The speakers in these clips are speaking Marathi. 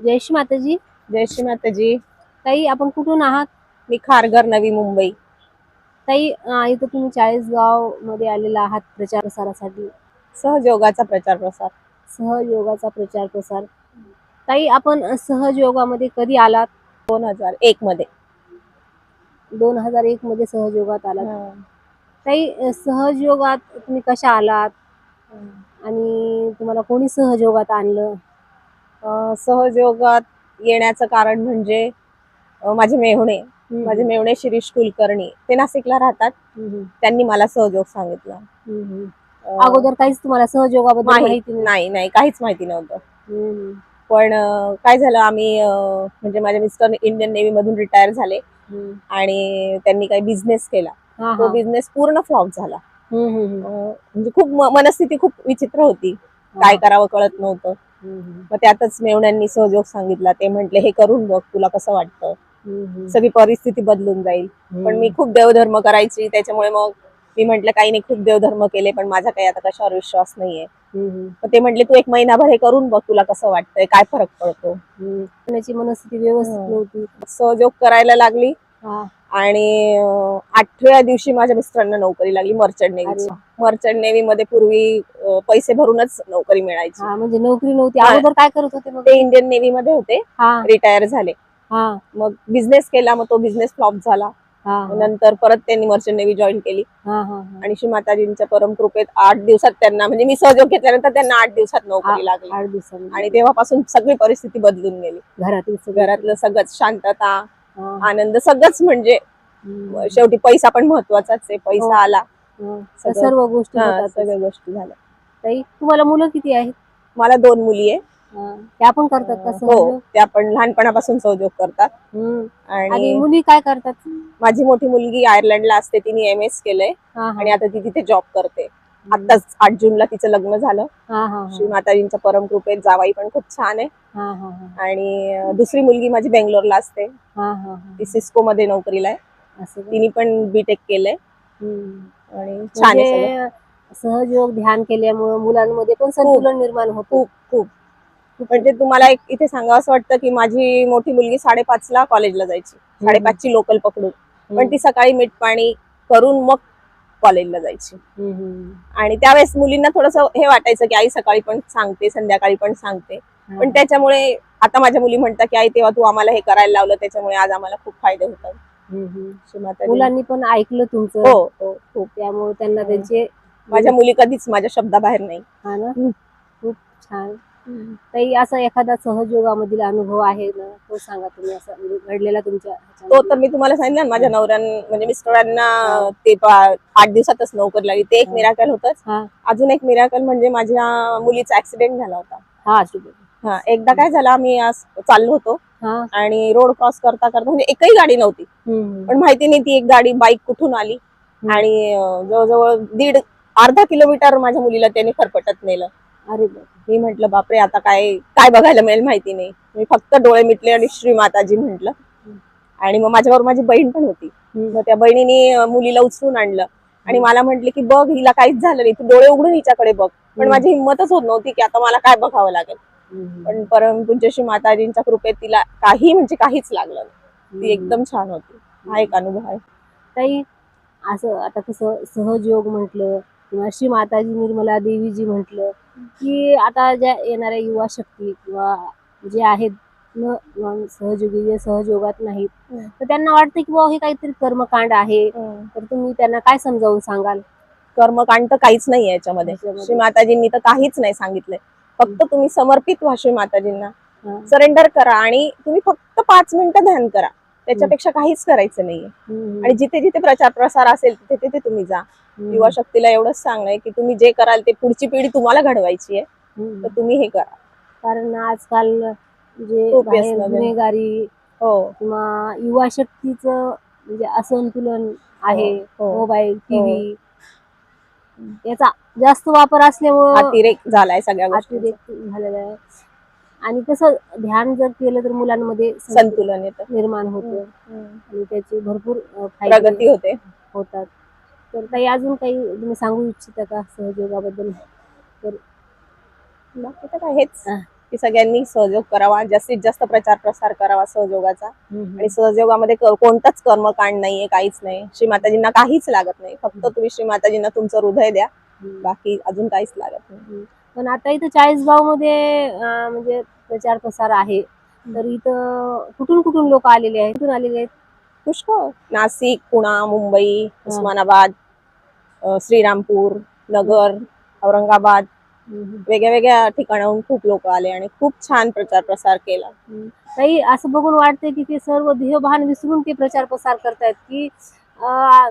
जय श्री माताजी. जय श्री माताजी. ताई आपण कुठून आहात? मी खारघर नवी मुंबई. ताई अं, इथं तुम्ही चाळीसगावमध्ये आलेला आहात प्रचार प्रसारासाठी. सहजयोगाचा प्रचार प्रसार. सहयोगाचा प्रचार प्रसार. ताई आपण सहजयोगामध्ये कधी आलात? दोन हजार एक मध्ये. दोन हजार एक मध्ये सहजयोगात आलात. ताई अं, सहजयोगात तुम्ही कशा आलात? आणि तुम्हाला कोणी सहजयोगात आणलं? सहजयोगात येण्याचं कारण म्हणजे माझे मेहुणे. माझे मेहुणे शिरीष कुलकर्णी. ते नाशिकला राहतात. त्यांनी मला सहयोग सांगितलं. अगोदर काहीच तुम्हाला सहजयोगाबद्दल माहित- नाही नाही. काहीच माहिती नव्हतं. पण काय झालं आम्ही म्हणजे माझे मिस्टर इंडियन नेव्ही मधून रिटायर झाले. आणि त्यांनी काही बिझनेस केला. तो. बिझनेस पूर्ण फ्लॉप झाला. म्हणजे खूप मनस्थिती खूप विचित्र होती. काय करावं कळत नव्हतं. मग त्यातच मेवण्यांनी सहयोग सांगितला. ते म्हंटले हे करून बघ तुला कसं वाटतं. सगळी परिस्थिती बदलून जाईल. पण. मी खूप देवधर्म करायची त्याच्यामुळे मग मी म्हंटल काही नाही खूप देवधर्म केले पण माझा काही आता कशावर विश्वास नाहीये. ते म्हंटले तू एक महिनाभर हे करून बघ तुला कसं वाटतंय काय फरक पडतो? मनस्थिती व्यवस्थित. नव्हती. सहयोग करायला लागली. आणि आठव्या दिवशी माझ्या मिस्टरांना नोकरी लागली मर्चंट नेव्हीची अरे. मर्चंट नेव्ही मध्ये पूर्वी पैसे भरूनच नोकरी मिळायची. म्हणजे नोकरी नव्हती. अगोदर काय करत होते ते इंडियन नेव्ही मध्ये होते रिटायर झाले. मग बिझनेस केला मग तो बिझनेस फ्लॉप झाला. नंतर परत त्यांनी मर्चंट नेव्ही जॉईन केली. आणि श्री माताजींच्या परमकृपेत आठ दिवसात त्यांना म्हणजे मी सहयोग घेतल्यानंतर त्यांना आठ दिवसात नोकरी लागली. आठ दिवसांनी आणि तेव्हापासून सगळी परिस्थिती बदलून गेली. घरातील सगळं. घरातलं सगळंच शांतता. आनंद सगळंच म्हणजे. शेवटी पैसा पण महत्वाचाच आहे. पैसा आला. हा. सगळं- सर्व गोष्टी सगळ्या गोष्टी झाल्या. ताई तुम्हाला मुलं किती आहेत? मला दोन मुली आहे. हा. त्या पण करतात का हो त्या पण लहानपणापासून सहयोग करतात. आणि मुली काय करतात? माझी मोठी मुलगी आयर्लंडला असते तिने एम एस केलंय. आणि आता ती तिथे जॉब करते. आताच आठ जूनला तिचं लग्न झालं. श्री माताजींच्या परमकृपेत जावाई पण खूप छान आहे. आणि दुसरी मुलगी माझी बेंगलोरला असते. ती सिस्को मध्ये नोकरीला आहे? तिने पण बीटेक केलंय. आणि छान आहे म्हणजे सहयोग ध्यान केल्यामुळे मुलांमध्ये पण संतुलन निर्माण होतं. खूप खूप. म्हणजे तुम्हाला एक इथे सांगावं असं वाटतं की माझी मोठी मुलगी साडेपाच ला कॉलेजला जायची. साडेपाचची लोकल पकडून. पण ती सकाळी मीठ पाणी करून मग कॉलेजला जायची. आणि त्यावेळेस मुलींना थोडस हे वाटायचं की आई सकाळी पण सांगते संध्याकाळी पण सांगते. पण त्याच्यामुळे आता माझ्या मुली म्हणतात की आई तेव्हा तू आम्हाला हे करायला लावलं त्याच्यामुळे आज आम्हाला खूप फायदे होतात. मुलांनी पण ऐकलं तुमचं. हो. हो त्यामुळे त्यांना हो. त्यांचे माझ्या मुली कधीच माझ्या शब्दाबाहेर नाही. खूप छान. ताई असा एखादा सहयोगामधील अनुभव आहे ना तो सांगा तुम्ही असं म्हणजे घडलेला तुमच्या तो. तर मी तुम्हाला सांगितलं ना, माझ्या नवऱ्यां म्हणजे मिस्टरांना. ते पा- आठ दिवसातच नोकरी लागली ते एक हा. मिराकल होतच हा अजून एक मिराकल म्हणजे माझ्या मुलीचा ऍक्सिडेंट झाला होता हा दे. हा एकदा काय झालं आम्ही आज चाललो होतो हा आणि रोड क्रॉस करता करता म्हणजे एकही गाडी नव्हती हम्म. पण माहिती नाही ती एक गाडी बाईक कुठून आली. आणि अं, जवळजवळ दीड अर्धा किलोमीटर माझ्या मुलीला त्याने फरफटत नेलं अरे मी म्हंटल बापरे आता काय काय बघायला मिळेल माहिती नाही. मी फक्त डोळे मिटले आणि श्री माताजी म्हंटल. आणि मग माझ्यावर माझी बहीण पण होती. मग त्या बहिणीने मुलीला उचलून आणलं. आणि मला म्हटले की बघ हिला काहीच झालं नाही. तू डोळे उघडून हिच्याकडे बघ. पण माझी हिंमतच होत नव्हती की आता मला काय बघावं लागेल. पण परम तुमच्याशी माताजींच्या कृपेत तिला काही म्हणजे काहीच लागलं ती एकदम छान होती. हा एक अनुभव आहे. ताई असं आता कसं सहजयोग म्हटलं किंवा श्री माताजी निर्मला देवीजी म्हटलं की आता ज्या येणाऱ्या युवा शक्ती किंवा जे आहेत सहयोगी जे सहयोगात नाहीत. तर त्यांना वाटतं की बुवा हे काहीतरी कर्मकांड आहे तर तुम्ही त्यांना काय समजावून सांगाल कर्मकांड तर काहीच नाही याच्यामध्ये. श्री माताजींनी तर काहीच नाही सांगितलंय फक्त तुम्ही समर्पित व्हा श्री माताजींना. सरेंडर करा आणि तुम्ही फक्त पाच मिनिटं ध्यान करा त्याच्यापेक्षा काहीच करायचं नाहीये. आणि जिथे जिथे प्रचार प्रसार असेल तिथे तिथे तुम्ही जा. युवा शक्तीला एवढंच सांगणं की तुम्ही जे कराल ते पुढची पिढी तुम्हाला घडवायची आहे. तर तुम्ही हे करा. कारण आजकाल जे. गुन्हेगारी हो. किंवा युवा शक्तीचं म्हणजे असंतुलन आहे. हो. मोबाईल टीव्ही याचा जास्त वापर असल्यामुळं अतिरेक झालाय सगळ्या गोष्टी अतिरेक झालेला आहे. आणि कसं ध्यान जर केलं तर मुलांमध्ये संतुलन येतं. निर्माण होतं. आणि त्याचे भरपूर प्रगती होते. होतात. तर काही अजून काही तुम्ही सांगू इच्छिता का सहयोगाबद्दल? तर बाकी तर काय हेच. की सगळ्यांनी सहयोग करावा जास्तीत जास्त प्रचार प्रसार करावा सहयोगाचा. आणि सहयोगामध्ये कोणतंच कर्मकांड नाहीये काहीच नाही श्री माताजींना काहीच लागत नाही. फक्त तुम्ही श्री माताजींना तुमचं हृदय द्या. बाकी अजून काहीच लागत नाही. पण आता इथं चाळीसगावमध्ये म्हणजे प्रचार प्रसार आहे. तर इथं कुठून कुठून लोक आलेले आहेत? कुठून आलेले आहेत? पुष्कळ. नाशिक पुणा मुंबई उस्मानाबाद श्रीरामपूर नगर औरंगाबाद वेगळ्या वेगळ्या ठिकाणाहून खूप लोक आले आणि खूप छान प्रचार प्रसार केला. काही असं बघून वाटतंय की ते सर्व ध्येयभान विसरून ते प्रचार प्रसार करतायत की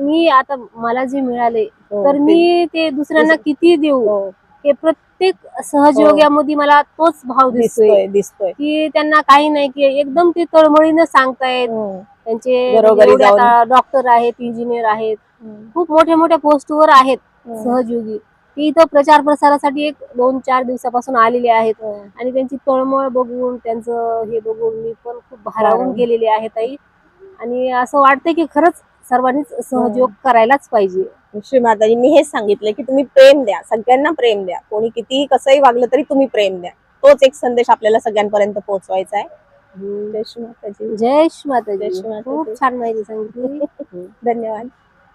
मी आता मला जे मिळाले हो, तर मी ते दुसऱ्यांना किती देऊ? हो, हे प्रत्येक सहयोगामध्ये मला तोच भाव दिसतोय. दिसतोय की त्यांना काही नाही की एकदम ते तळमळीनं सांगतायत. हम्म. त्यांचे. डॉक्टर आहेत इंजिनियर आहेत खूप मोठ्या मोठ्या पोस्टवर आहेत हम्म. सहयोगी. ती इथं प्रचार प्रसारासाठी एक दोन चार दिवसापासून आलेले आहेत. हम्म. आणि त्यांची तळमळ बघून त्यांचं हे बघून मी पण खूप भारावून. गेलेले आहे ताई. आणि असं वाटतंय की खरंच सर्वांनीच सहयोग करायलाच पाहिजे. श्री माताजींनी हेच सांगितलं की तुम्ही प्रेम द्या. सगळ्यांना प्रेम द्या. कोणी कितीही कसंही वागलं तरी तुम्ही प्रेम द्या. तोच एक संदेश आपल्याला सगळ्यांपर्यंत पोहोचवायचा आहे. जय श्री माताजी. जय श्री माताजी. जय श्री माताजी. खूप छान माहिती सांगितली. धन्यवाद.